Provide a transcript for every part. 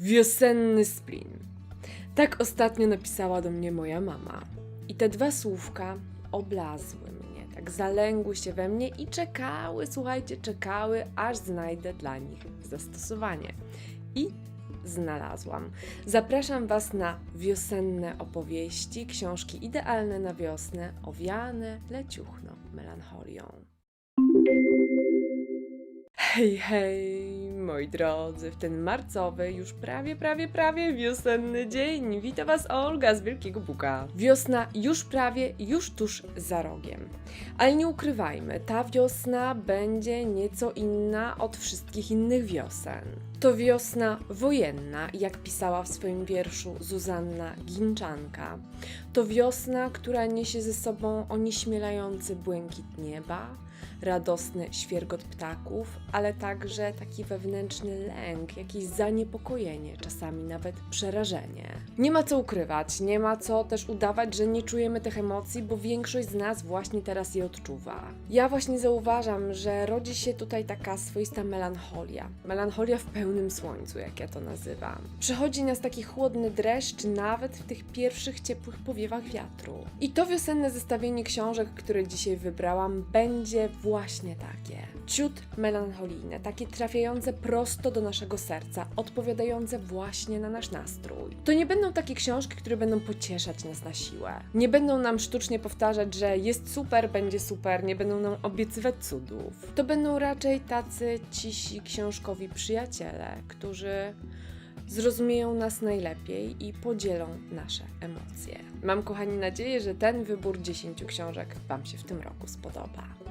Wiosenny splin. Tak ostatnio napisała do mnie moja mama. I te dwa słówka oblazły mnie, tak zalęgły się we mnie i czekały, słuchajcie, czekały, aż znajdę dla nich zastosowanie. I znalazłam. Zapraszam Was na wiosenne opowieści, książki idealne na wiosnę, owiane leciuchno melancholią. Hej, hej, moi drodzy, w ten marcowy, już prawie, prawie, prawie wiosenny dzień. Witam Was Olga z Wielkiego Buka. Wiosna już prawie, już tuż za rogiem. Ale nie ukrywajmy, ta wiosna będzie nieco inna od wszystkich innych wiosen. To wiosna wojenna, jak pisała w swoim wierszu Zuzanna Ginczanka. To wiosna, która niesie ze sobą onieśmielający błękit nieba, radosny świergot ptaków, ale także taki wewnętrzny lęk, jakieś zaniepokojenie, czasami nawet przerażenie. Nie ma co ukrywać, nie ma co też udawać, że nie czujemy tych emocji, bo większość z nas właśnie teraz je odczuwa. Ja właśnie zauważam, że rodzi się tutaj taka swoista melancholia. Melancholia w pełnym słońcu, jak ja to nazywam. Przychodzi nas taki chłodny dreszcz nawet w tych pierwszych ciepłych powiewach wiatru. I to wiosenne zestawienie książek, które dzisiaj wybrałam, będzie właśnie takie. Ciut melancholijne, takie trafiające prosto do naszego serca, odpowiadające właśnie na nasz nastrój. To nie będą takie książki, które będą pocieszać nas na siłę. Nie będą nam sztucznie powtarzać, że jest super, będzie super, nie będą nam obiecywać cudów. To będą raczej tacy cisi książkowi przyjaciele, którzy zrozumieją nas najlepiej i podzielą nasze emocje. Mam, kochani, nadzieję, że ten wybór 10 książek Wam się w tym roku spodoba.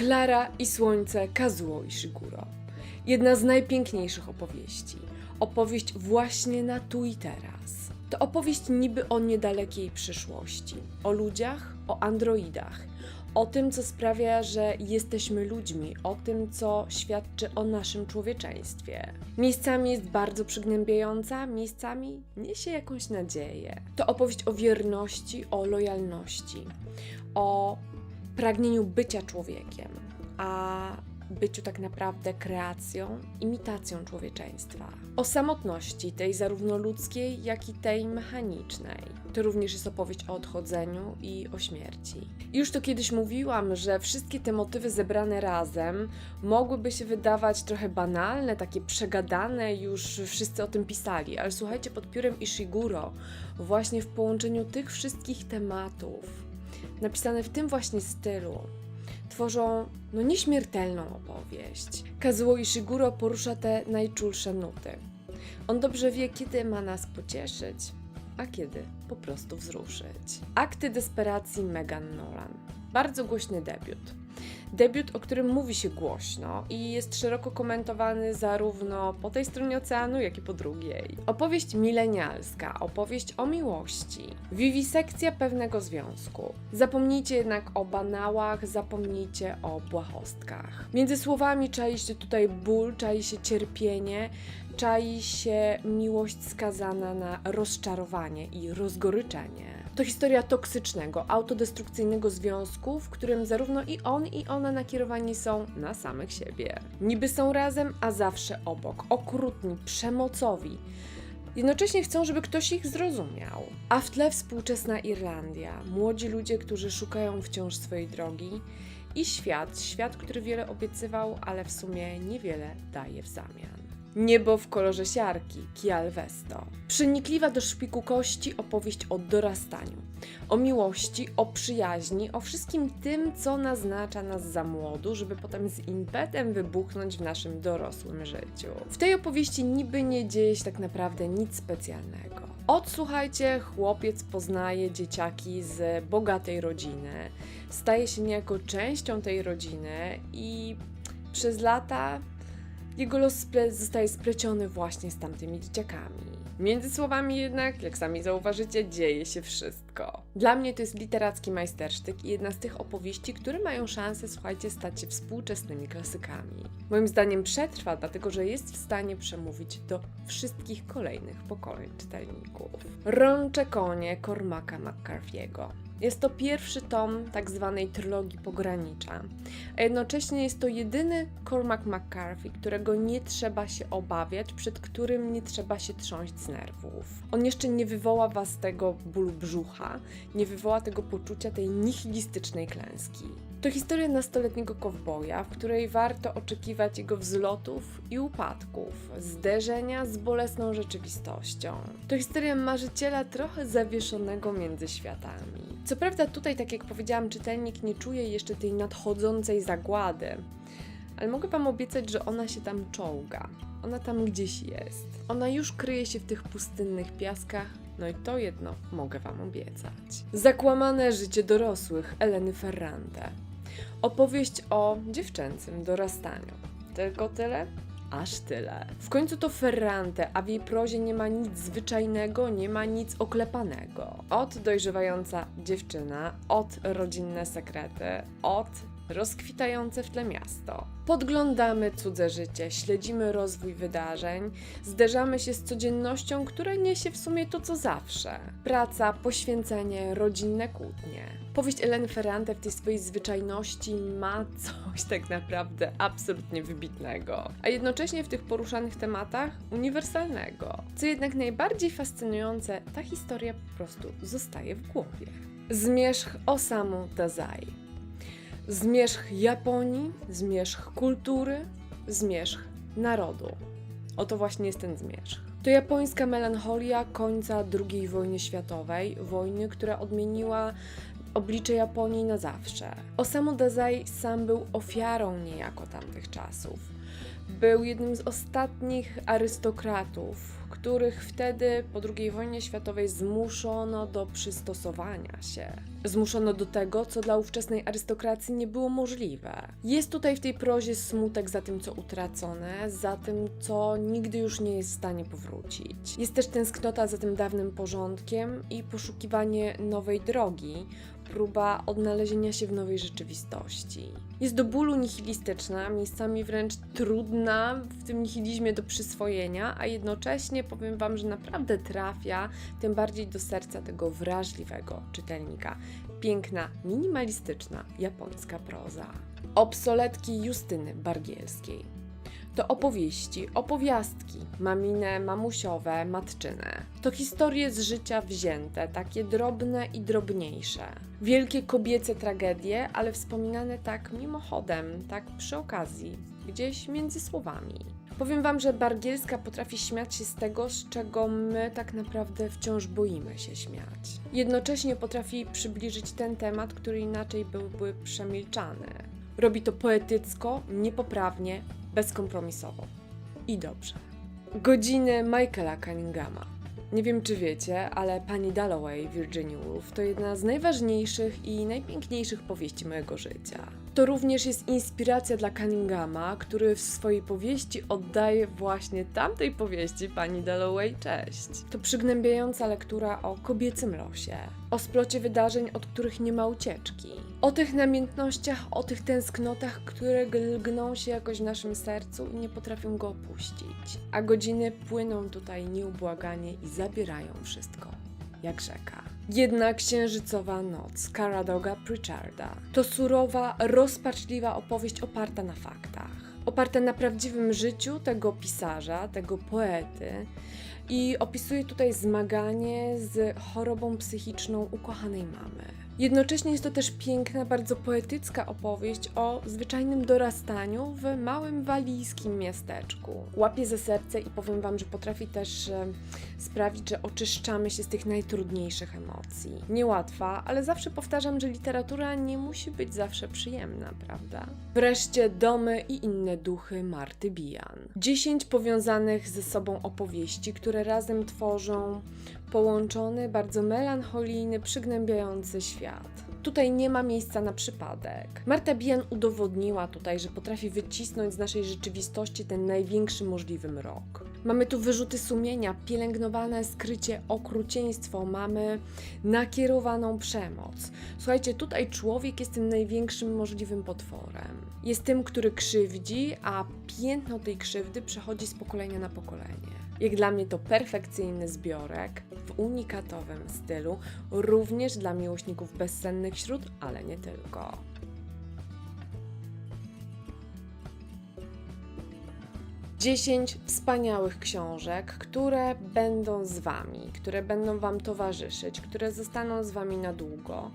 Klara i Słońce Kazuo Ishiguro. Jedna z najpiękniejszych opowieści. Opowieść właśnie na tu i teraz. To opowieść niby o niedalekiej przyszłości. O ludziach, o androidach. O tym, co sprawia, że jesteśmy ludźmi, o tym, co świadczy o naszym człowieczeństwie. Miejscami jest bardzo przygnębiająca, miejscami niesie jakąś nadzieję. To opowieść o wierności, o lojalności, o pragnieniu bycia człowiekiem, a byciu tak naprawdę kreacją, imitacją człowieczeństwa. O samotności, tej zarówno ludzkiej, jak i tej mechanicznej. To również jest opowieść o odchodzeniu i o śmierci. Już to kiedyś mówiłam, że wszystkie te motywy zebrane razem mogłyby się wydawać trochę banalne, takie przegadane, już wszyscy o tym pisali, ale słuchajcie, pod piórem Ishiguro, właśnie w połączeniu tych wszystkich tematów, napisane w tym właśnie stylu, tworzą no nieśmiertelną opowieść. Kazuo Ishiguro porusza te najczulsze nuty. On dobrze wie, kiedy ma nas pocieszyć, a kiedy po prostu wzruszyć. Akty desperacji Megan Nolan. Bardzo głośny debiut. Debiut, o którym mówi się głośno i jest szeroko komentowany zarówno po tej stronie oceanu, jak i po drugiej. Opowieść milenialska, opowieść o miłości, wiwisekcja pewnego związku. Zapomnijcie jednak o banałach, zapomnijcie o błahostkach. Między słowami czai się tutaj ból, czai się cierpienie, czai się miłość skazana na rozczarowanie i rozgoryczenie. To historia toksycznego, autodestrukcyjnego związku, w którym zarówno i on, i ona nakierowani są na samych siebie. Niby są razem, a zawsze obok, okrutni, przemocowi. Jednocześnie chcą, żeby ktoś ich zrozumiał. A w tle współczesna Irlandia, młodzi ludzie, którzy szukają wciąż swojej drogi i świat, świat, który wiele obiecywał, ale w sumie niewiele daje w zamian. Niebo w kolorze siarki, Kial Vesto. Przenikliwa do szpiku kości opowieść o dorastaniu, o miłości, o przyjaźni, o wszystkim tym, co naznacza nas za młodu, żeby potem z impetem wybuchnąć w naszym dorosłym życiu. W tej opowieści niby nie dzieje się tak naprawdę nic specjalnego. Odsłuchajcie, chłopiec poznaje dzieciaki z bogatej rodziny, staje się niejako częścią tej rodziny i przez lata jego los sple- zostaje spleciony właśnie z tamtymi dzieciakami. Między słowami jednak, jak sami zauważycie, dzieje się wszystko. Dla mnie to jest literacki majstersztyk i jedna z tych opowieści, które mają szansę, słuchajcie, stać się współczesnymi klasykami. Moim zdaniem przetrwa, dlatego że jest w stanie przemówić do wszystkich kolejnych pokoleń czytelników. Rącze konie Cormaca McCarthy'ego. Jest to pierwszy tom tak zwanej trylogii pogranicza, a jednocześnie jest to jedyny Cormac McCarthy, którego nie trzeba się obawiać, przed którym nie trzeba się trząść z nerwów. On jeszcze nie wywoła was tego bólu brzucha, nie wywoła tego poczucia tej nihilistycznej klęski. To historia nastoletniego kowboja, w której warto oczekiwać jego wzlotów i upadków, zderzenia z bolesną rzeczywistością. To historia marzyciela trochę zawieszonego między światami. Co prawda tutaj, tak jak powiedziałam, czytelnik nie czuje jeszcze tej nadchodzącej zagłady, ale mogę Wam obiecać, że ona się tam czołga. Ona tam gdzieś jest. Ona już kryje się w tych pustynnych piaskach, no i to jedno mogę Wam obiecać. Zakłamane życie dorosłych Eleny Ferrante. Opowieść o dziewczęcym dorastaniu. Tylko tyle? Aż tyle. W końcu to Ferrante, a w jej prozie nie ma nic zwyczajnego, nie ma nic oklepanego. Od dojrzewająca dziewczyna, od rodzinne sekrety, od rozkwitające w tle miasto. Podglądamy cudze życie, śledzimy rozwój wydarzeń, zderzamy się z codziennością, która niesie w sumie to co zawsze. Praca, poświęcenie, rodzinne kłótnie. Powieść Eleny Ferrante w tej swojej zwyczajności ma coś tak naprawdę absolutnie wybitnego, a jednocześnie w tych poruszanych tematach uniwersalnego. Co jednak najbardziej fascynujące, ta historia po prostu zostaje w głowie. Zmierzch Osamu Dazai. Zmierzch Japonii, zmierzch kultury, zmierzch narodu. Oto właśnie jest ten zmierzch. To japońska melancholia końca II wojny światowej, wojny, która odmieniła oblicze Japonii na zawsze. Osamu Dazai sam był ofiarą niejako tamtych czasów. Był jednym z ostatnich arystokratów, których wtedy po II wojnie światowej zmuszono do przystosowania się. Zmuszono do tego, co dla ówczesnej arystokracji nie było możliwe. Jest tutaj w tej prozie smutek za tym, co utracone, za tym, co nigdy już nie jest w stanie powrócić. Jest też tęsknota za tym dawnym porządkiem i poszukiwanie nowej drogi, próba odnalezienia się w nowej rzeczywistości. Jest do bólu nihilistyczna, miejscami wręcz trudna w tym nihilizmie do przyswojenia, a jednocześnie powiem Wam, że naprawdę trafia tym bardziej do serca tego wrażliwego czytelnika. Piękna, minimalistyczna japońska proza. Obsoletki Justyny Bargielskiej. To opowieści, opowiastki, mamine, mamusiowe, matczyne. To historie z życia wzięte, takie drobne i drobniejsze. Wielkie kobiece tragedie, ale wspominane tak mimochodem, tak przy okazji, gdzieś między słowami. Powiem Wam, że Bargielska potrafi śmiać się z tego, z czego my tak naprawdę wciąż boimy się śmiać. Jednocześnie potrafi przybliżyć ten temat, który inaczej byłby przemilczany. Robi to poetycko, niepoprawnie, bezkompromisowo. I dobrze. Godziny Michaela Cunninghama. Nie wiem, czy wiecie, ale pani Dalloway Virginia Woolf to jedna z najważniejszych i najpiękniejszych powieści mojego życia. To również jest inspiracja dla Cunninghama, który w swojej powieści oddaje właśnie tamtej powieści pani Dalloway cześć. To przygnębiająca lektura o kobiecym losie, o splocie wydarzeń, od których nie ma ucieczki, o tych namiętnościach, o tych tęsknotach, które lgną się jakoś w naszym sercu i nie potrafią go opuścić. A godziny płyną tutaj nieubłaganie i zabierają wszystko, jak rzeka. Jedna księżycowa noc Caradoga Pritcharda to surowa, rozpaczliwa opowieść oparta na faktach. Oparta na prawdziwym życiu tego pisarza, tego poety i opisuje tutaj zmaganie z chorobą psychiczną ukochanej mamy. Jednocześnie jest to też piękna, bardzo poetycka opowieść o zwyczajnym dorastaniu w małym walijskim miasteczku. Łapie za serce i powiem Wam, że potrafi też e, sprawić, że oczyszczamy się z tych najtrudniejszych emocji. Niełatwa, ale zawsze powtarzam, że literatura nie musi być zawsze przyjemna, prawda? Wreszcie Domy i inne duchy Marty Bijan. Dziesięć powiązanych ze sobą opowieści, które razem tworzą połączony, bardzo melancholijny, przygnębiający świat. Tutaj nie ma miejsca na przypadek. Marta Bijan udowodniła tutaj, że potrafi wycisnąć z naszej rzeczywistości ten największy możliwy mrok. Mamy tu wyrzuty sumienia, pielęgnowane skrycie okrucieństwo, mamy nakierowaną przemoc. Słuchajcie, tutaj człowiek jest tym największym możliwym potworem. Jest tym, który krzywdzi, a piętno tej krzywdy przechodzi z pokolenia na pokolenie. Jak dla mnie to perfekcyjny zbiorek, w unikatowym stylu, również dla miłośników bezsennych śród, ale nie tylko. Dziesięć wspaniałych książek, które będą z Wami, które będą Wam towarzyszyć, które zostaną z Wami na długo,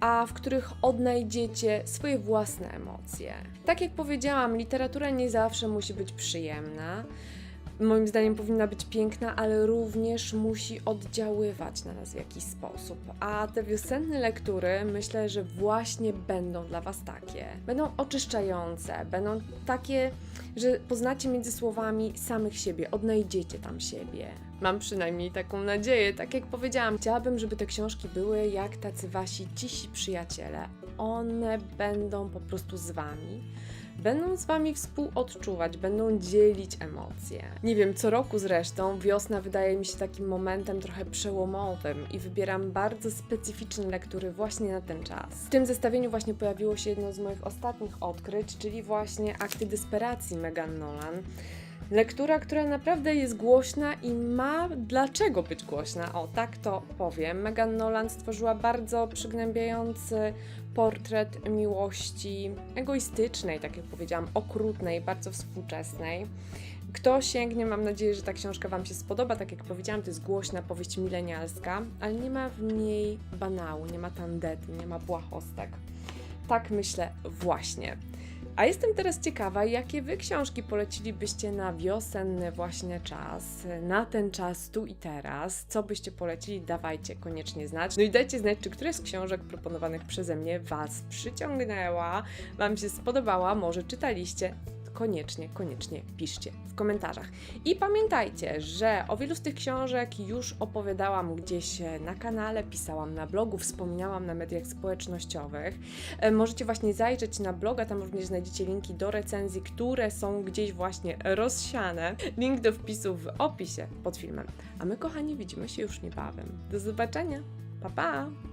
a w których odnajdziecie swoje własne emocje. Tak jak powiedziałam, literatura nie zawsze musi być przyjemna. Moim zdaniem powinna być piękna, ale również musi oddziaływać na nas w jakiś sposób. A te wiosenne lektury myślę, że właśnie będą dla Was takie. Będą oczyszczające, będą takie, że poznacie między słowami samych siebie, odnajdziecie tam siebie. Mam przynajmniej taką nadzieję. Tak jak powiedziałam, chciałabym, żeby te książki były jak tacy wasi cisi przyjaciele. One będą po prostu z wami. Będą z wami współodczuwać, będą dzielić emocje. Nie wiem, co roku zresztą wiosna wydaje mi się takim momentem trochę przełomowym i wybieram bardzo specyficzne lektury właśnie na ten czas. W tym zestawieniu właśnie pojawiło się jedno z moich ostatnich odkryć, czyli właśnie Akty Desperacji Megan Nolan. Lektura, która naprawdę jest głośna i ma dlaczego być głośna. O, tak to powiem. Megan Nolan stworzyła bardzo przygnębiający portret miłości egoistycznej, tak jak powiedziałam, okrutnej, bardzo współczesnej. Kto sięgnie, mam nadzieję, że ta książka Wam się spodoba. Tak jak powiedziałam, to jest głośna powieść milenialska, ale nie ma w niej banału, nie ma tandety, nie ma błahostek. Tak myślę właśnie. A jestem teraz ciekawa, jakie Wy książki polecilibyście na wiosenny właśnie czas, na ten czas tu i teraz. Co byście polecili, dawajcie koniecznie znać. No i dajcie znać, czy któraś z książek proponowanych przeze mnie Was przyciągnęła, Wam się spodobała, może czytaliście. Koniecznie, koniecznie piszcie w komentarzach. I pamiętajcie, że o wielu z tych książek już opowiadałam gdzieś na kanale, pisałam na blogu, wspominałam na mediach społecznościowych. E, Możecie właśnie zajrzeć na bloga, tam również znajdziecie linki do recenzji, które są gdzieś właśnie rozsiane. Link do wpisu w opisie pod filmem. A my, kochani, widzimy się już niebawem. Do zobaczenia. Pa, pa!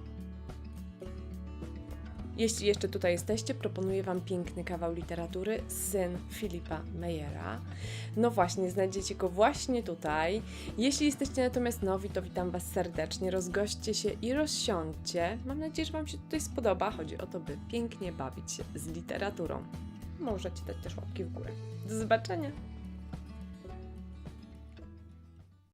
Jeśli jeszcze tutaj jesteście, proponuję Wam piękny kawał literatury Syn Filipa Meyera. No właśnie, znajdziecie go właśnie tutaj. Jeśli jesteście natomiast nowi, to witam Was serdecznie. Rozgośćcie się i rozsiądźcie. Mam nadzieję, że Wam się tutaj spodoba. Chodzi o to, by pięknie bawić się z literaturą. Możecie dać też łapki w górę. Do zobaczenia!